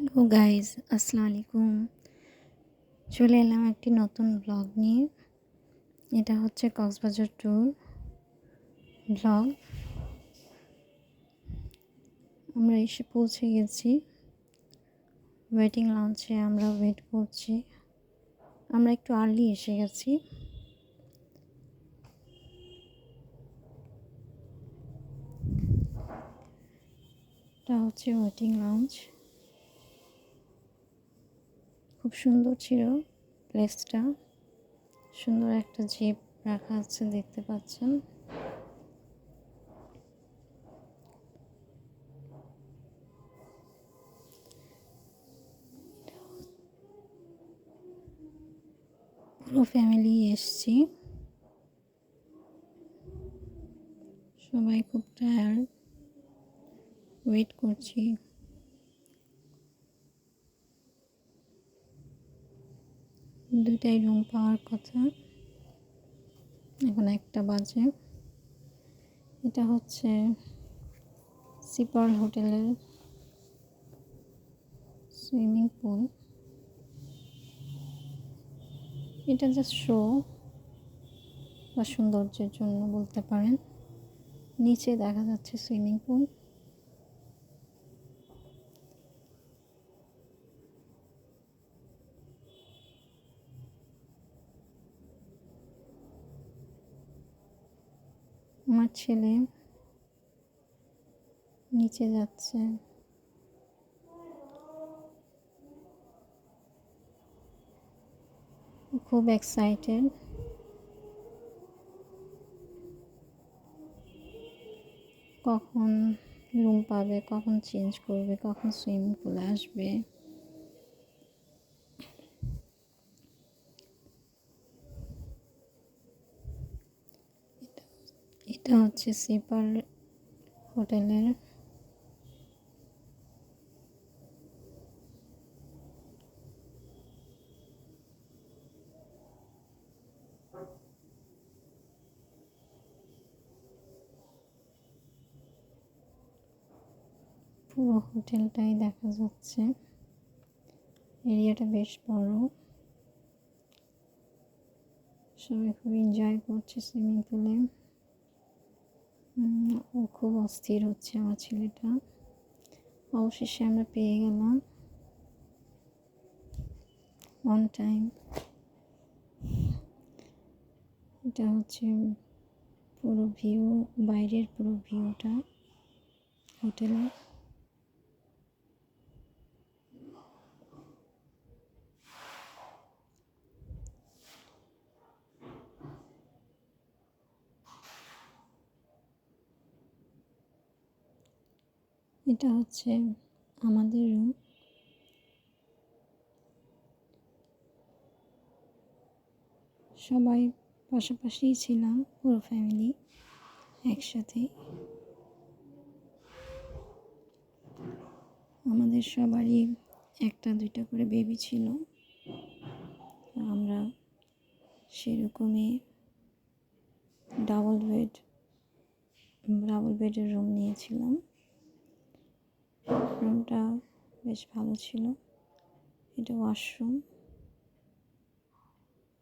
Hello guys আসসালামু আলাইকুম চলে এলাম একটি নতুন ব্লগ নিয়ে। এটা হচ্ছে কক্সবাজার ট্যুর ব্লগ। আমরা এসে পৌঁছে গেছি। ওয়েটিং লঞ্চে আমরা ওয়েট করছি। আমরা একটু আর্লি এসে গেছি। এটা হচ্ছে ওয়েটিং লঞ্চ। খুব সুন্দর ছিল প্লেসটা। সুন্দর একটা জিপ রাখা আছে, দেখতে পাচ্ছেন। পুরো ফ্যামিলি এসছি। সবাই খুব টায়ার্ড ওয়েট করছি। দুটাই রুম পাওয়ার কথা। এখন একটা বাজে। এটা হচ্ছে সিপার হোটেলের সুইমিং পুল এটা জাস্ট শো বা সৌন্দর্যের জন্য বলতে পারেন। নিচে দেখা যাচ্ছে সুইমিং পুল ছেলে নিচে যাচ্ছে। খুব এক্সাইটেড কখন রুম পাবে, কখন চেঞ্জ করবে, কখন সুইমিং পুলে আসবে। এটা হচ্ছে সিপার হোটেলের পুরো হোটেলটাই দেখা যাচ্ছে। এরিয়াটা বেশ বড়। সবাই খুব এনজয় করছে সুইমিং পুলে ও খুব অস্থির হচ্ছে আমার ছেলেটা। অবশেষে আমরা পেয়ে গেলাম। অন টাইম এটা হচ্ছে পুরো ভিউ বাইরের পুরো ভিউটা হোটেলের এটা হচ্ছে আমাদের রুম সবাই পাশাপাশিই ছিলাম, পুরো ফ্যামিলি একসাথে। আমাদের সবারই একটা, দুইটা করে বেবি ছিল। আমরা সেরকমই ডাবল বেড ডাবল বেডের রুম নিয়েছিলাম। রুমটা বেশ ভালো ছিল। এটা ওয়াশরুম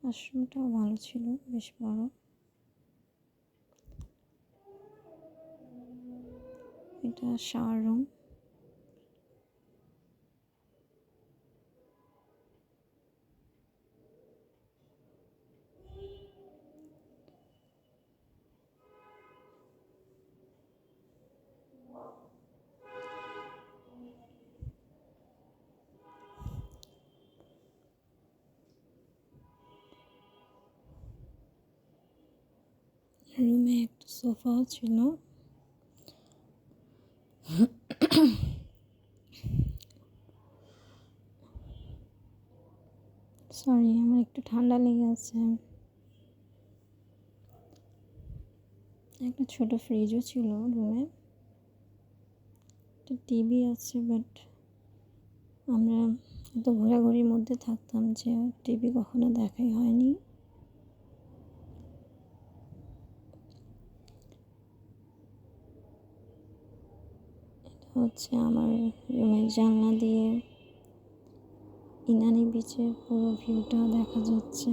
ওয়াশরুমটাও ভালো ছিল বেশ বড়। এটা শাওয়ার রুম রুমে একটা সোফাও ছিল। সরি আমার একটু ঠান্ডা লেগে আছে। একটা ছোট ফ্রিজও ছিল রুমে। একটা টিভি আছে বাট আমরা এত ঘোরাঘুরির মধ্যে থাকতাম যে টিভি কখনো দেখাই হয়নি। হচ্ছে আমার রুমের জানলা দিয়ে ইনানি বিচের পুরো ভিউটা দেখা যাচ্ছে।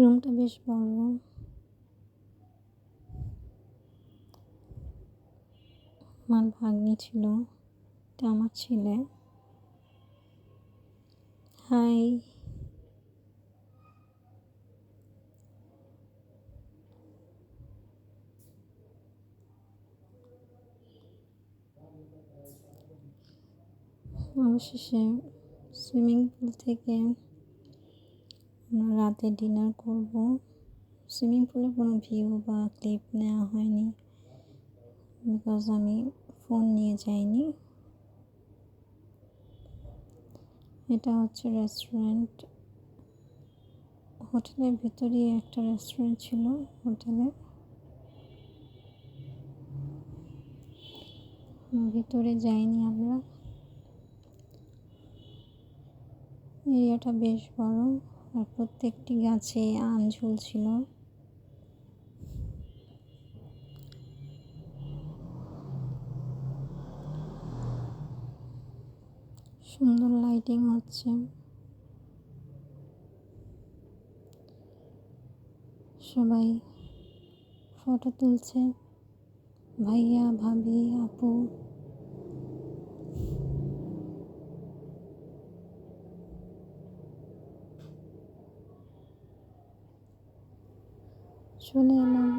রুমটা বেশ বড়। আমার ভাগ্নি ছিল এটা আমার ছেলে। হাই। অবশেষে সুইমিং পুল থেকে রাতে ডিনার করব। সুইমিং পুলে কোনো ভিউ বা ক্লিপ নেওয়া হয়নি বিকজ আমি ফোন নিয়ে যাইনি। এটা হচ্ছে রেস্টুরেন্ট হোটেলের ভেতরেই একটা রেস্টুরেন্ট ছিল হোটেলে। ভিতরে যাইনি আমরা। এরিয়াটা বেশ বড়। আর প্রত্যেকটি গাছে আম ঝুলছিল। সুন্দর লাইটিং হচ্ছে। সবাই ফটো তুলছে। ভাইয়া ভাবি আপু। চলে এলাম